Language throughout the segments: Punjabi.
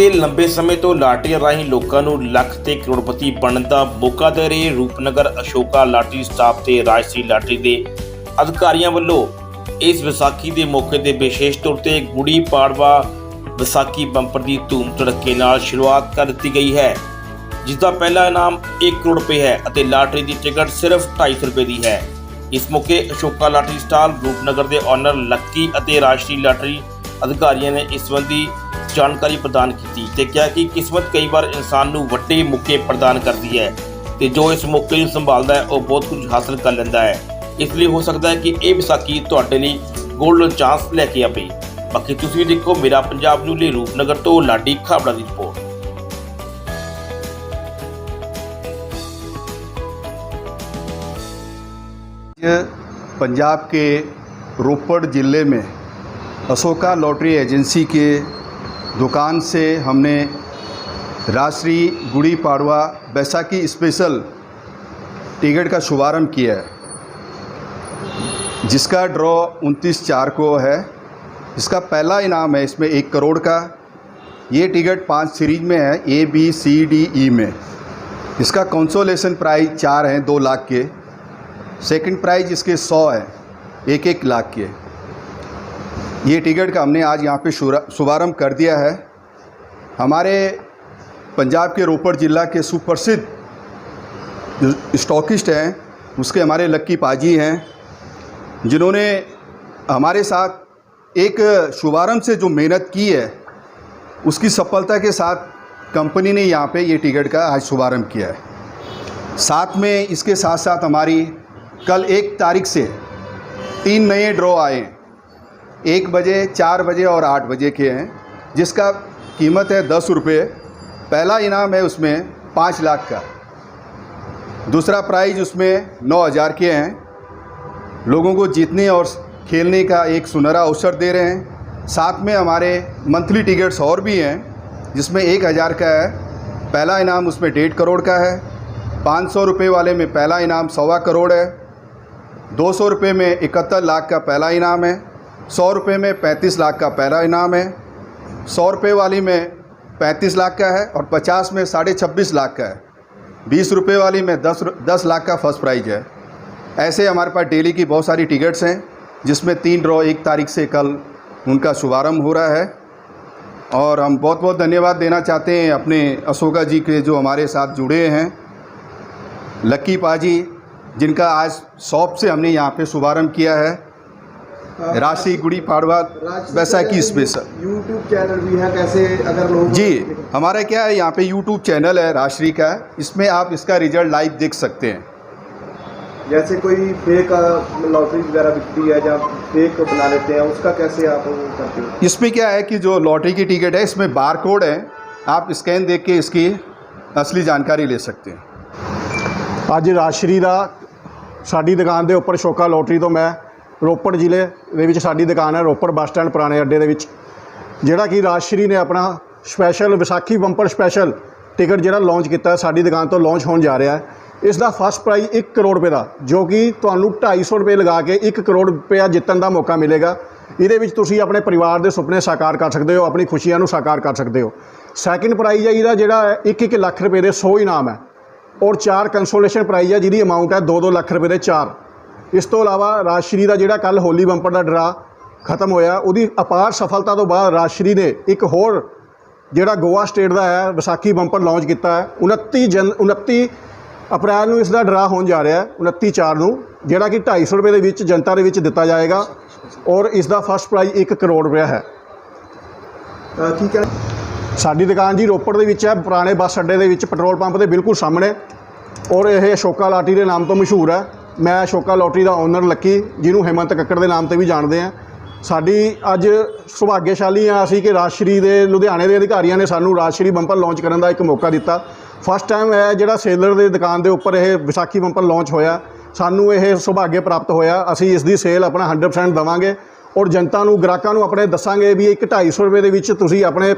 ਬੀਤੇ ਲੰਬੇ ਸਮੇਂ ਤੋਂ ਲਾਟਰੀਆਂ ਰਾਹੀਂ ਲੋਕਾਂ ਨੂੰ ਲੱਖ ਤੇ ਕਰੋੜਪਤੀ ਬਣਨ ਦਾ ਮੌਕਾ ਦੇ ਰਹੇ ਰੂਪਨਗਰ ਅਸ਼ੋਕਾ ਲਾਟਰੀ ਸਟਾਫ ਤੇ ਰਾਜਸੀ ਲਾਟਰੀ ਦੇ ਅਧਿਕਾਰੀਆਂ ਵੱਲੋਂ ਇਸ ਵਿਸਾਖੀ ਦੇ ਮੌਕੇ ਤੇ ਵਿਸ਼ੇਸ਼ ਤੌਰ ਤੇ ਗੁੜੀ ਪਾੜਵਾ ਵਿਸਾਖੀ ਬੰਪਰ ਦੀ ਧੂਮ ਧੜੱਕੇ ਨਾਲ ਸ਼ੁਰੂਆਤ ਕਰ ਦਿੱਤੀ ਗਈ ਹੈ ਜਿਸ ਦਾ ਪਹਿਲਾ ਇਨਾਮ 1 ਕਰੋੜ ਰੁਪਏ ਹੈ ਅਤੇ ਲਾਟਰੀ ਦੀ ਟਿਕਟ ਸਿਰਫ 250 ਰੁਪਏ ਦੀ ਹੈ। ਇਸ ਮੌਕੇ ਅਸ਼ੋਕਾ ਲਾਟਰੀ ਸਟਾਲ ਰੂਪਨਗਰ ਦੇ ਓਨਰ ਲੱਕੀ ਅਤੇ ਰਾਸ਼ਟਰੀ ਲਾਟਰੀ ਅਧਿਕਾਰੀਆਂ ਨੇ ਇਸ ਸੰਬੰਧੀ ਜਾਣਕਾਰੀ ਪ੍ਰਦਾਨ ਕੀਤੀ ਤੇ ਕਿਹਾ ਕਿ ਕਿਸਮਤ ਕਈ ਵਾਰ ਇਨਸਾਨ ਨੂੰ ਵੱਡੇ ਮੌਕੇ ਪ੍ਰਦਾਨ ਕਰਦੀ ਹੈ ਤੇ ਜੋ ਇਸ ਮੌਕੇ ਨੂੰ ਸੰਭਾਲਦਾ ਹੈ ਉਹ ਬਹੁਤ ਕੁਝ ਹਾਸਲ ਕਰ ਲੈਂਦਾ ਹੈ ਇਸ ਲਈ ਹੋ ਸਕਦਾ ਹੈ ਕਿ ਇਹ ਵਿਸਾਖੀ ਤੁਹਾਡੇ ਲਈ ਗੋਲਡਨ ਚਾਂਸ ਲੈ ਕੇ ਆਵੇ ਬਾਕੀ ਤੁਸੀਂ ਵੀ ਦੇਖੋ ਮੇਰਾ ਪੰਜਾਬ ਨੂੰ ਲਈ ਰੂਪਨਗਰ ਤੋਂ ਲਾਡੀ ਖਾਬੜਾ ਦੀ ਰਿਪੋਰਟ ये पंजाब के रोपड़ ज़िले में अशोका लॉटरी एजेंसी के दुकान से हमने राष्ट्रीय गुड़ी पाड़वा बैसाखी स्पेशल टिकट का शुभारंभ किया है। जिसका ड्रॉ 29 चार को है। इसका पहला इनाम है, इसमें एक करोड़ का। ये टिकट पाँच सीरीज़ में है, ए, बी, सी, डी, ई में। इसका कंसोलेशन प्राइस चार हैं, दो लाख के। सेकंड प्राइज इसके सौ है एक एक लाख के। ये टिकट का हमने आज यहाँ पे शुभारंभ कर दिया है। हमारे पंजाब के रोपड़ ज़िला के सुप्रसिद्ध जो स्टॉकिस्ट हैं, उसके हमारे लक्की पाजी हैं, जिन्होंने हमारे साथ एक शुभारंभ से जो मेहनत की है, उसकी सफलता के साथ कंपनी ने यहाँ पे ये टिकट का आज शुभारंभ किया है। साथ में इसके साथ साथ हमारी कल एक तारीख से तीन नए ड्रॉ आए हैं। एक बजे, चार बजे और आठ बजे के हैं, जिसका कीमत है दस रुपये। पहला इनाम है उसमें पाँच लाख का। दूसरा प्राइज उसमें नौ हज़ार के हैं। लोगों को जीतने और खेलने का एक सुनहरा अवसर दे रहे हैं। साथ में हमारे मंथली टिकट्स और भी हैं, जिसमें एक हज़ार का है। पहला इनाम उसमें डेढ़ करोड़ का है। पाँच सौ रुपये वाले में पहला इनाम सवा करोड़ है। दो सौ रुपये में इकहत्तर लाख का पहला इनाम है। सौ रुपये में पैंतीस लाख का पहला इनाम है। सौ रुपये वाली में पैंतीस लाख का है और पचास में साढ़े छब्बीस लाख का है। बीस रुपये वाली में दस दस लाख का फ़र्स्ट प्राइज है। ऐसे हमारे पास डेली की बहुत सारी टिकट्स हैं, जिसमें तीन ड्रॉ एक तारीख से कल उनका शुभारंभ हो रहा है। और हम बहुत बहुत धन्यवाद देना चाहते हैं अपने अशोका जी के जो हमारे साथ जुड़े हैं। लक्की पाजी, जिनका आज शॉप से हमने यहाँ पे शुभारंभ किया है। राशि Gudi Padwa Baisakhi special YouTube channel भी है कैसे अगर लोग जी हमारा क्या है यहाँ पे यूट्यूब चैनल है राशि का इसमें आप इसका रिजल्ट लाइव देख सकते हैं जैसे कोई फेक लॉटरी वगैरह बिकती है जब फेक बना लेते हैं उसका कैसे आप वो करते हो इसमें क्या है कि जो लॉटरी की टिकट है इसमें बार कोड है आप स्कैन देख के इसकी असली जानकारी ले सकते हैं ਅੱਜ ਰਾਸ਼ਰੀ ਦਾ ਸਾਡੀ ਦੁਕਾਨ ਦੇ ਉੱਪਰ ਸ਼ੋਕਾ ਲੋਟਰੀ ਤੋਂ ਮੈਂ ਰੋਪੜ ਜ਼ਿਲ੍ਹੇ ਦੇ ਵਿੱਚ ਸਾਡੀ ਦੁਕਾਨ ਹੈ, ਰੋਪੜ ਬੱਸ ਸਟੈਂਡ ਪੁਰਾਣੇ ਅੱਡੇ ਦੇ ਵਿੱਚ। ਜਿਹੜਾ ਕਿ ਰਾਸ਼ਰੀ ਨੇ ਆਪਣਾ special Vaisakhi bumper special ticket ਜਿਹੜਾ ਲਾਂਚ ਕੀਤਾ ਸਾਡੀ ਦੁਕਾਨ ਤੋਂ ਲਾਂਚ ਹੋਣ ਜਾ ਰਿਹਾ ਹੈ। ਇਸ ਦਾ ਫਸਟ ਪ੍ਰਾਈਜ਼ 1 ਕਰੋੜ ਰੁਪਏ ਦਾ, ਜੋ ਕਿ ਤੁਹਾਨੂੰ 250 ਰੁਪਏ ਲਗਾ ਕੇ 1 ਕਰੋੜ ਰੁਪਇਆ ਜਿੱਤਣ ਦਾ ਮੌਕਾ ਮਿਲੇਗਾ। ਇਹਦੇ ਵਿੱਚ ਤੁਸੀਂ ਆਪਣੇ ਪਰਿਵਾਰ ਦੇ ਸੁਪਨੇ ਸਾਕਾਰ ਕਰ ਸਕਦੇ ਹੋ, ਆਪਣੀ ਖੁਸ਼ੀਆਂ ਨੂੰ ਸਾਕਾਰ ਕਰ ਸਕਦੇ ਹੋ। ਸੈਕਿੰਡ ਪ੍ਰਾਈਜ਼ ਹੈ ਇਹਦਾ ਜਿਹੜਾ 1-1 ਲੱਖ ਰੁਪਏ ਦੇ 100 ਇਨਾਮ ਹੈ। ਔਰ ਚਾਰ ਕੰਸੋਲੇਸ਼ਨ ਪ੍ਰਾਈਜ਼ ਹੈ ਜਿਹਦੀ ਅਮਾਉਂਟ ਹੈ 2-2 ਲੱਖ ਰੁਪਏ ਦੇ ਚਾਰ। ਇਸ ਤੋਂ ਇਲਾਵਾ ਰਾਜਸ਼ਰੀ ਦਾ ਜਿਹੜਾ ਕੱਲ ਹੋਲੀ ਬੰਪਰ ਦਾ ਡਰਾ ਖਤਮ ਹੋਇਆ, ਉਹਦੀ ਅਪਾਰ ਸਫਲਤਾ ਤੋਂ ਬਾਅਦ ਰਾਜਸ਼ਰੀ ਨੇ ਇੱਕ ਹੋਰ ਜਿਹੜਾ ਗੋਆ ਸਟੇਟ ਦਾ ਹੈ, ਵਿਸਾਖੀ ਬੰਪਰ ਲਾਂਚ ਕੀਤਾ ਹੈ। 29 ਜਨ 29 ਅਪ੍ਰੈਲ ਨੂੰ ਇਸ ਦਾ ਡਰਾ ਹੋਣ ਜਾ ਰਿਹਾ ਹੈ 29 4 ਨੂੰ, ਜਿਹੜਾ ਕਿ 250 ਰੁਪਏ ਦੇ ਵਿੱਚ ਜਨਤਾ ਦੇ ਵਿੱਚ ਦਿੱਤਾ ਜਾਏਗਾ ਔਰ ਇਸ ਦਾ ਫਸਟ ਪ੍ਰਾਈਜ਼ 1 ਕਰੋੜ ਰੁਪਏ ਹੈ। ਠੀਕ ਹੈ ਸਾਡੀ ਦੁਕਾਨ ਜੀ ਰੋਪੜ ਦੇ ਵਿੱਚ ਹੈ, ਪੁਰਾਣੇ ਬੱਸ ਅੱਡੇ ਦੇ ਵਿੱਚ ਪੈਟਰੋਲ ਪੰਪ ਦੇ ਬਿਲਕੁਲ ਸਾਹਮਣੇ ਔਰ ਇਹ ਅਸ਼ੋਕਾ ਲਾਟੀ ਦੇ ਨਾਮ ਤੋਂ ਮਸ਼ਹੂਰ ਹੈ। ਮੈਂ ਅਸ਼ੋਕਾ ਲੋਟਰੀ ਦਾ ਓਨਰ ਲੱਕੀ, ਜਿਹਨੂੰ ਹੇਮੰਤ ਕੱਕੜ ਦੇ ਨਾਮ ਤੇ ਵੀ ਜਾਣਦੇ ਆ। ਸਾਡੀ ਅੱਜ ਸੁਭਾਗਿਆਸ਼ਾਲੀ ਆ ਅਸੀਂ ਕਿ ਰਾਜਸ਼੍ਰੀ ਦੇ ਲੁਧਿਆਣੇ ਦੇ ਅਧਿਕਾਰੀਆਂ ਨੇ ਸਾਨੂੰ ਰਾਜਸ਼੍ਰੀ ਬੰਪਰ ਲਾਂਚ ਕਰਨ ਦਾ ਇੱਕ ਮੌਕਾ ਦਿੱਤਾ। ਫਸਟ ਟਾਈਮ ਹੈ ਜਿਹੜਾ ਸੇਲਰ ਦੇ ਦੁਕਾਨ ਦੇ ਉੱਪਰ ਇਹ ਵਿਸਾਖੀ ਬੰਪਰ ਲਾਂਚ ਹੋਇਆ, ਸਾਨੂੰ ਇਹ ਸੁਭਾਗਿਆ ਪ੍ਰਾਪਤ ਹੋਇਆ। ਅਸੀਂ ਇਸ ਦੀ ਸੇਲ ਆਪਣਾ 100% ਦੇਵਾਂਗੇ ਔਰ ਜਨਤਾ ਨੂੰ, ਗ੍ਰਾਹਕਾਂ ਨੂੰ ਆਪਣੇ ਦੱਸਾਂਗੇ ਵੀ ਇੱਕ 250 ਰੁਪਏ ਦੇ ਵਿੱਚ ਤੁਸੀਂ ਆਪਣੇ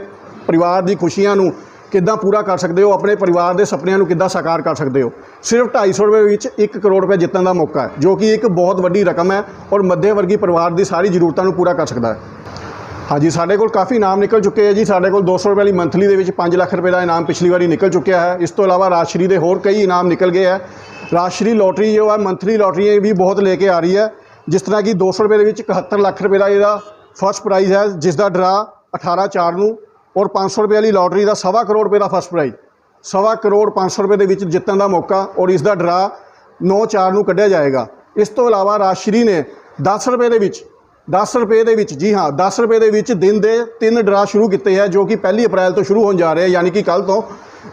ਪਰਿਵਾਰ ਦੀ ਖੁਸ਼ੀਆਂ ਨੂੰ ਕਿੱਦਾਂ ਪੂਰਾ ਕਰ ਸਕਦੇ ਹੋ? ਆਪਣੇ ਪਰਿਵਾਰ ਦੇ ਸੁਪਨਿਆਂ ਨੂੰ ਕਿੱਦਾਂ ਸਾਕਾਰ ਕਰ ਸਕਦੇ ਹੋ? ਸਿਰਫ 250 ਰੁਪਏ ਵਿੱਚ 1 ਕਰੋੜ ਰੁਪਏ ਜਿੱਤਣ ਦਾ ਮੌਕਾ ਹੈ, ਜੋ ਕਿ ਇੱਕ ਬਹੁਤ ਵੱਡੀ ਰਕਮ ਹੈ ਔਰ ਮੱਧੇ ਵਰਗੀ ਪਰਿਵਾਰ ਦੀ ਸਾਰੀ ਜ਼ਰੂਰਤਾਂ ਨੂੰ ਪੂਰਾ ਕਰ ਸਕਦਾ ਹੈ। ਹਾਂਜੀ, ਸਾਡੇ ਕੋਲ ਕਾਫੀ ਇਨਾਮ ਨਿਕਲ ਚੁੱਕੇ ਹੈ ਜੀ। ਸਾਡੇ ਕੋਲ 200 ਰੁਪਏ ਵਾਲੀ ਮੰਥਲੀ ਦੇ ਵਿੱਚ 5 ਲੱਖ ਰੁਪਏ ਦਾ ਇਨਾਮ ਪਿਛਲੀ ਵਾਰੀ ਨਿਕਲ ਚੁੱਕਿਆ ਹੈ। ਇਸ ਤੋਂ ਇਲਾਵਾ ਰਾਸ਼ਰੀ ਦੇ ਹੋਰ ਕਈ ਇਨਾਮ ਨਿਕਲ ਗਏ ਹੈ। ਰਾਸ਼ਰੀ ਲੋਟਰੀ ਜੋ ਹੈ, ਮੰਥਲੀ ਲੋਟਰੀ ਵੀ ਬਹੁਤ ਲੈ ਕੇ ਆ ਰਹੀ ਹੈ। ਜਿਸ ਤਰ੍ਹਾਂ ਕਿ 200 ਰੁਪਏ ਦੇ ਵਿੱਚ 71 ਲੱਖ ਰੁਪਏ ਦਾ ਇਹਦਾ ਫਸਟ ਪ੍ਰਾਈਜ਼ ਹੈ, ਜਿਸ ਦਾ ਡਰਾ 18 4 ਨੂੰ ਔਰ 500 ਰੁਪਏ ਵਾਲੀ ਲੋਟਰੀ ਦਾ ਸਵਾ ਕਰੋੜ ਰੁਪਏ ਦਾ ਫਸਟ ਪ੍ਰਾਈਜ਼ ਸਵਾ ਕਰੋੜ 500 ਰੁਪਏ ਦੇ ਵਿੱਚ ਜਿੱਤਣ ਦਾ ਮੌਕਾ ਔਰ ਇਸ ਦਾ ਡਰਾ 9 4 ਨੂੰ ਕੱਢਿਆ ਜਾਏਗਾ। ਇਸ ਤੋਂ ਇਲਾਵਾ ਰਾਸ਼ਰੀ ਨੇ 10 ਰੁਪਏ ਦੇ ਵਿੱਚ 10 ਰੁਪਏ ਦੇ ਵਿੱਚ, ਜੀ ਹਾਂ 10 ਰੁਪਏ ਦੇ ਵਿੱਚ ਦਿਨ ਦੇ ਤਿੰਨ ਡਰਾ ਸ਼ੁਰੂ ਕੀਤੇ ਹੈ, ਜੋ ਕਿ 1 ਅਪ੍ਰੈਲ ਤੋਂ ਸ਼ੁਰੂ ਹੋਣ ਜਾ ਰਹੇ ਹੈ, ਯਾਨੀ ਕਿ ਕੱਲ ਤੋਂ,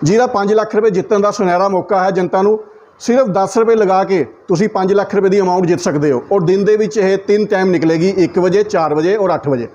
ਜਿਹਦਾ 5 ਲੱਖ ਰੁਪਏ ਜਿੱਤਣ ਦਾ ਸੁਨਹਿਰਾ ਮੌਕਾ ਹੈ ਜਨਤਾ ਨੂੰ। ਸਿਰਫ 10 ਰੁਪਏ ਲਗਾ ਕੇ ਤੁਸੀਂ 5 ਲੱਖ ਰੁਪਏ ਦੀ ਅਮਾਉਂਟ ਜਿੱਤ ਸਕਦੇ ਹੋ। ਔਰ ਦਿਨ ਦੇ ਵਿੱਚ ਇਹ ਤਿੰਨ ਟਾਈਮ ਨਿਕਲੇਗੀ 1 ਵਜੇ 4 ਵਜੇ ਔਰ 8 ਵਜੇ।